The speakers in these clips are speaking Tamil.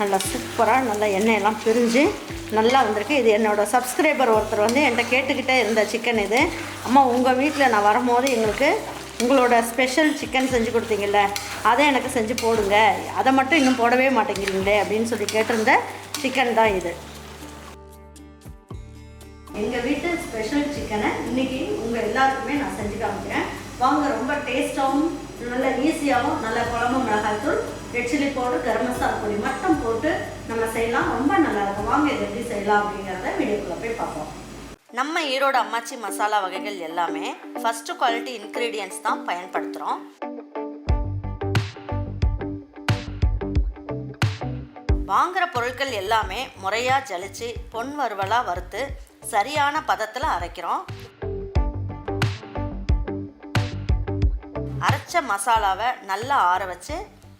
நல்லா சூப்பராக நல்லா எண்ணெயெல்லாம் பிரிஞ்சு நல்லா வந்திருக்கு. இது என்னோடய சப்ஸ்கிரைபர் ஒருத்தர் வந்து என்கிட்ட கேட்டுக்கிட்டே இருந்த சிக்கன் இது. அம்மா உங்கள் வீட்டில் நான் வரும்போது எங்களுக்கு உங்களோட ஸ்பெஷல் சிக்கன் செஞ்சு கொடுத்தீங்கல்ல அதை எனக்கு செஞ்சு போடுங்க. அதை மட்டும் இன்னும் போடவே மாட்டேங்கிறீங்களே அப்படின்னு சொல்லி கேட்டிருந்த சிக்கன் தான் இது. எங்கள் வீட்டு ஸ்பெஷல் சிக்கனை இன்றைக்கி உங்கள் எல்லாருக்குமே நான் செஞ்சு காமிக்கிறேன். வாங்க ரொம்ப டேஸ்ட்டாகவும் நல்ல ஈஸியாகவும் நல்ல குழம்பு மிளகாய்த்தூள் red chilli powder garam masala பொடி மட்டும் போட்டு நம்ம செய்யலாம். ரொம்ப நல்லா இருக்கும் வாங்க இது எப்படி செய்யலாம் அப்படிங்கிறத வீடியோக்குள்ளே போய் பார்ப்போம். நம்ம ஈரோடு அம்மாச்சி மசாலா வகைகள் எல்லாமே ஃபஸ்ட்டு குவாலிட்டி இன்க்ரீடியன்ஸ் தான் பயன்படுத்துகிறோம் வாங்குகிற பொருட்கள் எல்லாமே முறையாக ஜலிச்சு பொன் வறுவலாக வறுத்து சரியான பதத்தில் அரைக்கிறோம். அரைச்ச மசாலாவை நல்லா ஆற வச்சு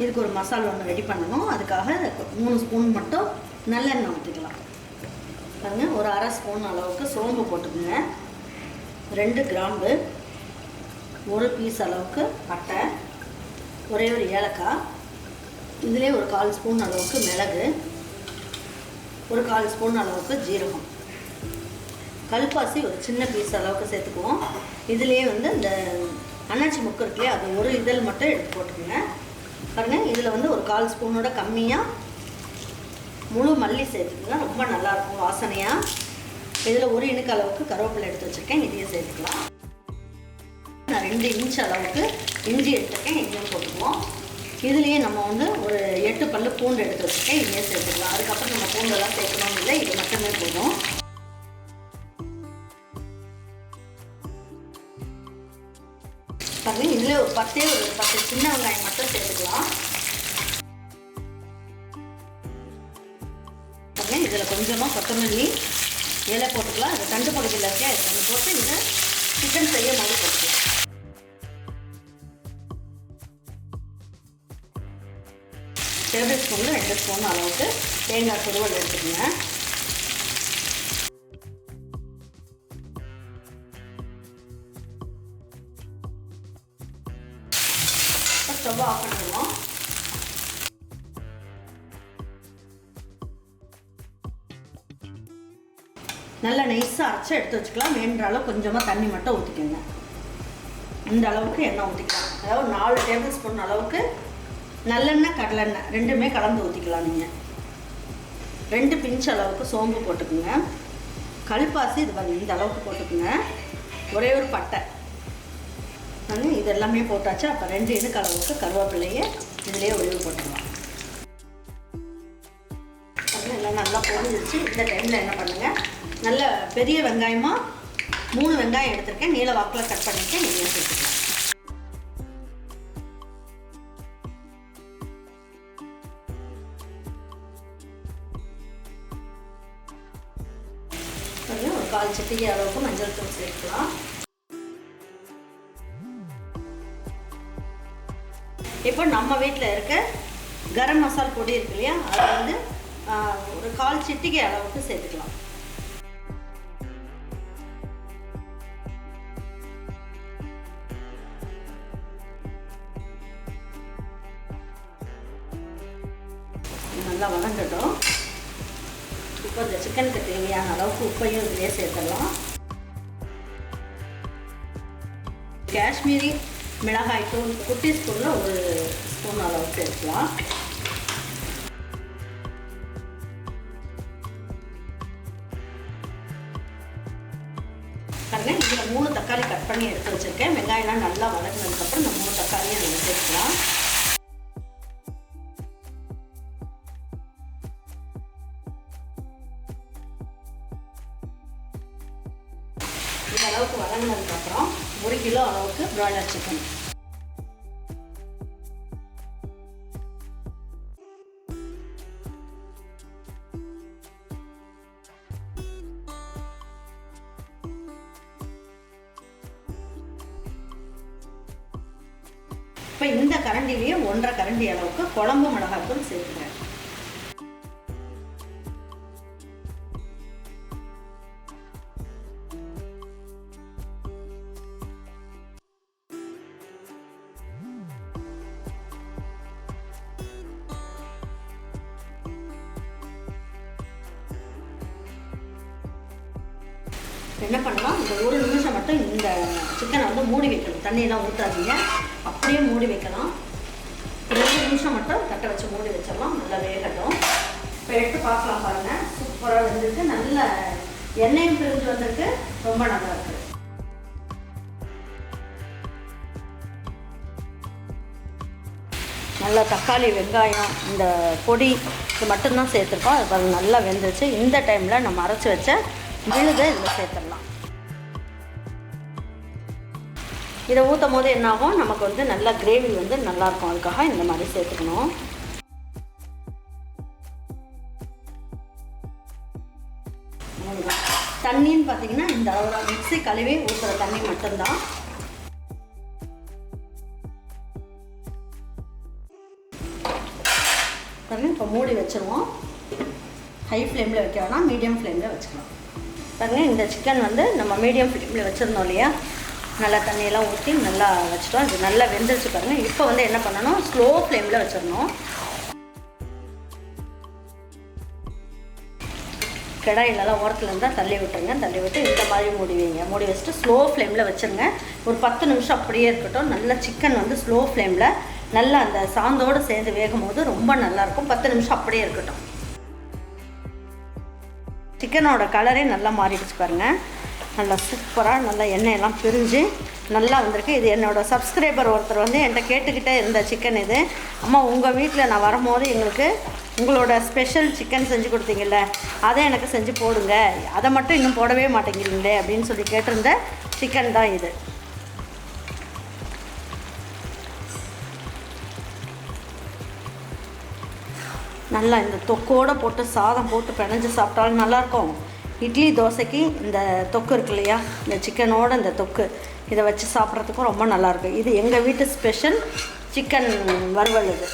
இதுக்கு ஒரு மசாலா ஒன்று ரெடி பண்ணணும். அதுக்காக மூணு ஸ்பூன் மட்டும் நல்லெண்ணெய் ஊற்றிக்கலாம் பாருங்க ஒரு அரை ஸ்பூன் அளவுக்கு சோம்பு போட்டுக்கோங்க. ரெண்டு கிராம்பு ஒரு பீஸ் அளவுக்கு பட்டை ஒரே ஒரு ஏலக்காய் இதிலே ஒரு கால் ஸ்பூன் அளவுக்கு மிளகு ஒரு கால் ஸ்பூன் அளவுக்கு ஜீரகம். கல்பாசி ஒரு சின்ன பீஸ் அளவுக்கு சேர்த்துக்குவோம். இதுலேயே வந்து இந்த அன்னாச்சி முக்கு இருக்குல்லையே அது ஒரு இதழ் மட்டும் எடுத்து போட்டுக்கோங்க. பாருங்கள் இதில் வந்து ஒரு கால் ஸ்பூனோட கம்மியாக முழு மல்லி சேர்த்துக்கலாம் ரொம்ப நல்லாயிருக்கும் வாசனையாக இதில் ஒரு இனுக்கு அளவுக்கு கருவேப்பிலை எடுத்து வச்சுருக்கேன். இதையும் சேர்த்துக்கலாம். நான் ரெண்டு இன்ச் அளவுக்கு இஞ்சி எடுத்துருக்கேன். இதையும் போட்டுக்குவோம். இதுலேயே நம்ம வந்து ஒரு எட்டு பல்லு பூண்டு எடுத்து வச்சுருக்கேன். இதையும் சேர்த்துக்கலாம். அதுக்கப்புறம் நம்ம பூண்டெல்லாம் சேர்க்கணும் இல்லை இது மட்டுமே போதும். பாருங்க இதில் ஒரு பத்தே ஒரு பத்து சின்ன வெங்காயம் மட்டும் சேர்த்துக்கலாம். பாருங்க இதில் கொஞ்சமாக கொத்தமல்லி இலை போட்டுக்கலாம். அது தண்டு பகுதியில் இருக்கே அது போட்டு இந்த சிக்கன் செய்ய மாதிரி போட்டுக்கலாம். டேபிள் ஸ்பூனில் ரெண்டு ஸ்பூன் அளவுக்கு தேங்காய் துருவல் எடுத்துக்கோங்க. ஸ்டவ் ஆஃப் பண்ணிடுவோம் நல்லா நைஸாக அரைச்சி எடுத்து வச்சுக்கலாம். வேணுன்ற அளவு கொஞ்சமாக தண்ணி மட்டும் ஊற்றிக்கோங்க இந்த அளவுக்கு எண்ணெய் ஊற்றிக்கலாம் அதாவது நாலு டேபிள் ஸ்பூன் அளவுக்கு நல்லெண்ணெய் கடலெண்ணெய் ரெண்டுமே கலந்து ஊற்றிக்கலாம் நீங்கள் ரெண்டு பிஞ்ச் அளவுக்கு சோம்பு போட்டுக்குங்க. கல்பாசி இது பாருங்க இந்த அளவுக்கு போட்டுக்குங்க. ஒரே ஒரு பட்டை. நான் இது எல்லாமே போட்டாச்சு. அப்போ ரெண்டு இது அளவுக்கு கருவேப்பிலையே இதிலே ஒளிவு போட்டுருவோம் எல்லாம் நல்லா பொறிஞ்சிச்சு இந்த டைமில் என்ன பண்ணுங்கள் நல்ல பெரிய வெங்காயமாக மூணு வெங்காயம் எடுத்திருக்கேன். நீல வாக்கில் கட் பண்ணிவிட்டு நீங்கள் சேர்த்துக்கலாம். கொஞ்சம் ஒரு கால் சட்டிக்கு அளவுக்கு மஞ்சள் தூள் சேர்க்கலாம். இப்போ நம்ம வீட்டில் இருக்க கரம் மசால் பொடி இருக்கு இல்லையா? அதை வந்து ஒரு கால் சிட்டிகை அளவுக்கு சேர்த்துக்கலாம். நல்லா வதங்கட்டும். இப்போ இந்த சிக்கனுக்கு தேவையான அளவுக்கு உப்பையும் இதிலே சேர்த்துடலாம். காஷ்மீரி மிளகாய் தூள் குட்டி ஸ்பூனில் ஒரு ஸ்பூன் அளவுக்கு எடுக்கலாம் பாருங்க இதில் மூணு தக்காளி கட் பண்ணி எடுத்து வச்சுருக்கேன். வெங்காயம்லாம் நல்லா வதங்கினதுக்கப்புறம் இந்த மூணு தக்காளியை அதில் சேர்க்கலாம் கிலோ அளவுக்கு பிராய்லர் சிக்கன் இப்போ இந்த கரண்டிலேயே ஒன்றரை கரண்டி அளவுக்கு குழம்பு மிளகாய்த்தூள் சேர்த்துக்கிறேன் என்ன பண்ணலாம்? இந்த ஒரு நிமிஷம் மட்டும் இந்த சிக்கனை வந்து மூடி வைக்கணும். தண்ணியெல்லாம் ஊற்றாதீங்க அப்படியே மூடி வைக்கலாம். ரெண்டு நிமிஷம் மட்டும் தட்டை வச்சு மூடி வச்சிடலாம். நல்லா வேகட்டும். இப்போ எடுத்து பார்க்கலாம் பாருங்கள் சூப்பராக வெந்திருக்கு. நல்ல எண்ணெயும் பிரிஞ்சு வந்திருக்கு. ரொம்ப நல்லா இருக்கு. நல்லா தக்காளி வெங்காயம் இந்த பொடி இது மட்டும்தான் சேர்த்துருக்கோம். அது நல்லா வெந்துருச்சு. இந்த டைமில் நம்ம அரைச்சி வச்ச விழுதை இதில் சேர்த்துடலாம். இதை ஊற்றும் போது என்னாகும் நமக்கு வந்து நல்லா கிரேவி வந்து நல்லாயிருக்கும் அதுக்காக இந்த மாதிரி சேர்த்துக்கணும். தண்ணின்னு பார்த்தீங்கன்னா இந்த அளவு மிக்ஸி கழுவி ஊற்றுற தண்ணி மட்டும்தான். தண்ணி இப்போ மூடி வச்சுருவோம். ஹை ஃப்ளேமில் வைக்க வேணாம் மீடியம் ஃப்ளேமில் வச்சுக்கலாம். பாருங்க இந்த சிக்கன் வந்து நம்ம மீடியம் ஃப்ளேமில் வச்சுருந்தோம் இல்லையா? நல்லா தண்ணியெல்லாம் ஊற்றி நல்லா வச்சுட்டோம். இது நல்லா வெந்துருச்சு பாருங்கள் இப்போ வந்து என்ன பண்ணணும்? ஸ்லோ ஃப்ளேமில் வச்சிடணும். கிடாயிலலாம் ஓரத்தில் இருந்தால் தள்ளி விட்டுருங்க. தள்ளி விட்டு இந்த மாதிரி மூடி வைங்க. மூடி வச்சுட்டு ஸ்லோ ஃப்ளேமில் வச்சுருங்க. ஒரு பத்து நிமிஷம் அப்படியே இருக்கட்டும். நல்லா சிக்கன் வந்து ஸ்லோ ஃப்ளேமில் நல்லா அந்த சாந்தோடு சேர்ந்து வேகும் போது ரொம்ப நல்லாயிருக்கும் பத்து நிமிஷம் அப்படியே இருக்கட்டும். சிக்கனோட கலரே நல்லா மாறிடுச்சு பாருங்கள் நல்லா சூப்பராக நல்லா எண்ணெயெல்லாம் பிரிஞ்சு நல்லா வந்திருக்கு. இது என்னோடய சப்ஸ்கிரைபர் ஒருத்தர் வந்து என்கிட்ட கேட்டுக்கிட்டே இருந்த சிக்கன் இது. அம்மா உங்கள் வீட்டில் நான் வரும்போது எங்களுக்கு உங்களோட ஸ்பெஷல் சிக்கன் செஞ்சு கொடுத்தீங்கல்ல அதை எனக்கு செஞ்சு போடுங்க. அதை மட்டும் இன்னும் போடவே மாட்டேங்கிறீங்களே அப்படின்னு சொல்லி கேட்டிருந்த சிக்கன் தான் இது. நல்லா இந்த தொக்கோடு போட்டு சாதம் போட்டு பிணைஞ்சு சாப்பிட்டாலும் நல்லாயிருக்கும். இட்லி தோசைக்கு இந்த தொக்கு இருக்கு இல்லையா? இந்த சிக்கனோட இந்த தொக்கு. இதை வச்சு சாப்பிட்றதுக்கும் ரொம்ப நல்லாயிருக்கும் இது எங்கள் வீட்டு ஸ்பெஷல் சிக்கன் வறுவல் இது.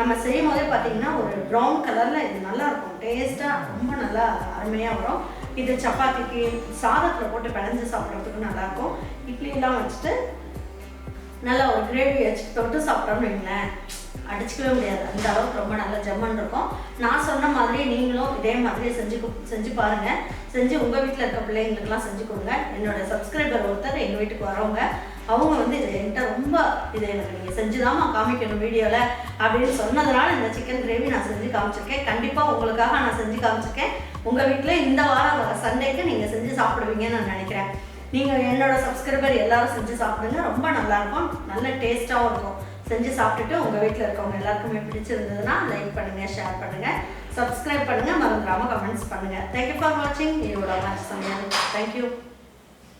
நம்ம செய்யும் போதே பார்த்தீங்கன்னா ஒரு ப்ரௌன் கலரில் இது நல்லா இருக்கும் டேஸ்ட்டாக ரொம்ப நல்லா அருமையாக வரும். இது சப்பாத்திக்கு சாதத்தில் போட்டு பிணைஞ்சு சாப்பிட்றதுக்கு நல்லாயிருக்கும். இட்லிலாம் வச்சுட்டு நல்லா ஒரு கிரேவி வச்சு தொட்டு சாப்பிட்டோம்னு வைங்களேன். அடிச்சுக்கவே முடியாது. அந்த அளவுக்கு ரொம்ப நல்ல ஜம்மன் இருக்கும். நான் சொன்ன மாதிரி நீங்களும் இதே மாதிரி செஞ்சு செஞ்சு பாருங்கள் செஞ்சு உங்கள் வீட்டில் இருக்க பிள்ளைங்களுக்கெல்லாம் செஞ்சு கொடுங்க. என்னோட சப்ஸ்கிரைபர் ஒருத்தர் எங்கள் வீட்டுக்கு வரவங்க அவங்க வந்து இதை என்கிட்ட ரொம்ப இதை எனக்கு நீங்கள் செஞ்சுதாமா காமிக்கணும் வீடியோவில் அப்படின்னு சொன்னதுனால இந்த சிக்கன் கிரேவி நான் செஞ்சு காமிச்சிருக்கேன். கண்டிப்பாக உங்களுக்காக நான் செஞ்சு காமிச்சிருக்கேன். உங்கள் வீட்டில் இந்த வாரம் வர சண்டேக்கு நீங்கள் செஞ்சு சாப்பிடுவீங்கன்னு நான் நினைக்கிறேன். நீங்கள் என்னோட சப்ஸ்கிரைபர் எல்லாரும் செஞ்சு சாப்பிடுங்க. ரொம்ப நல்லாயிருக்கும் நல்ல டேஸ்ட்டாகவும் இருக்கும். செஞ்சு சாப்பிட்டுட்டு உங்கள் வீட்டில் இருக்கவங்க எல்லாருக்குமே பிடிச்சிருந்ததுன்னா லைக் பண்ணுங்கள் ஷேர் பண்ணுங்கள் சப்ஸ்கிரைப் பண்ணுங்கள் மறந்துடாமல் கமெண்ட்ஸ் பண்ணுங்கள் தேங்க்யூ ஃபார் வாட்சிங் ஈரோட மேட்ச் சமையல் தேங்க்யூ